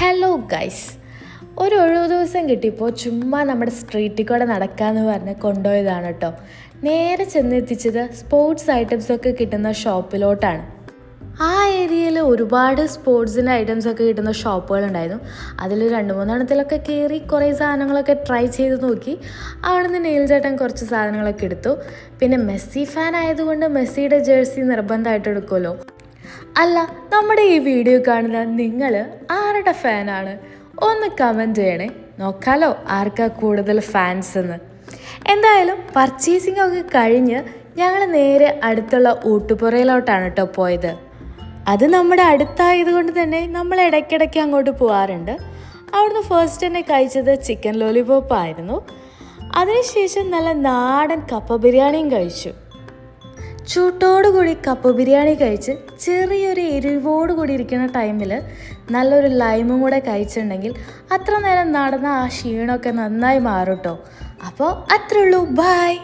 Hello guys ഒരു ഒഴിവ് ദിവസം കിട്ടിയപ്പോൾ ചുമ്മാ നമ്മുടെ സ്ട്രീറ്റിൽ കൂടെ നടക്കാമെന്ന് പറഞ്ഞ് കൊണ്ടുപോയതാണ് കേട്ടോ. നേരെ ചെന്നെത്തിച്ചത് സ്പോർട്സ് ഐറ്റംസ് ഒക്കെ കിട്ടുന്ന ഷോപ്പിലോട്ടാണ് ആ ഏരിയയിൽ ഒരുപാട് സ്പോർട്സിന്റെ ഐറ്റംസ് ഒക്കെ കിട്ടുന്ന ഷോപ്പുകളുണ്ടായിരുന്നു അതിൽ രണ്ട് മൂന്നെണ്ണത്തിലൊക്കെ കയറി കുറേ സാധനങ്ങളൊക്കെ ട്രൈ ചെയ്ത് നോക്കി. അവിടെ നിന്ന് നെയിൽ ചേട്ടൻ കുറച്ച് സാധനങ്ങളൊക്കെ എടുത്തു. പിന്നെ മെസ്സി ഫാൻ ആയതുകൊണ്ട് മെസ്സിയുടെ ജേഴ്സി നിർബന്ധമായിട്ട് എടുക്കുമല്ലോ. അല്ല നമ്മുടെ ഈ വീഡിയോ കാണുന്ന നിങ്ങൾ ആരുടെ ഫാനാണ്? ഒന്ന് കമന്റ് ചെയ്യണേ. നോക്കാലോ ആർക്കാ കൂടുതൽ ഫാൻസ് എന്ന്. എന്തായാലും പർച്ചേസിംഗ് ഒക്കെ കഴിഞ്ഞ് ഞങ്ങൾ നേരെ അടുത്തുള്ള ഊട്ടുപുറയിലോട്ടാണ് കേട്ടോ പോയത്. അത് നമ്മുടെ അടുത്തായത് കൊണ്ട് തന്നെ നമ്മൾ ഇടയ്ക്കിടയ്ക്ക് അങ്ങോട്ട് പോകാറുണ്ട് അവിടുന്ന് ഫസ്റ്റ് തന്നെ കഴിച്ചത് ചിക്കൻ ലോലിപോപ്പ് ആയിരുന്നു. അതിനുശേഷം നല്ല നാടൻ കപ്പ ബിരിയാണിയും കഴിച്ചു. ചൂട്ടോടുകൂടി കപ്പ ബിരിയാണി കഴിച്ച് ചെറിയൊരു എരിവോട് കൂടി ഇരിക്കുന്ന ടൈമിൽ നല്ലൊരു ലൈമും കൂടെ കഴിച്ചിട്ടുണ്ടെങ്കിൽ അത്ര നേരം നടന്ന ആ ക്ഷീണമൊക്കെ നന്നായി മാറും കേട്ടോ അപ്പോൾ അത്രയുള്ളൂ ബായ്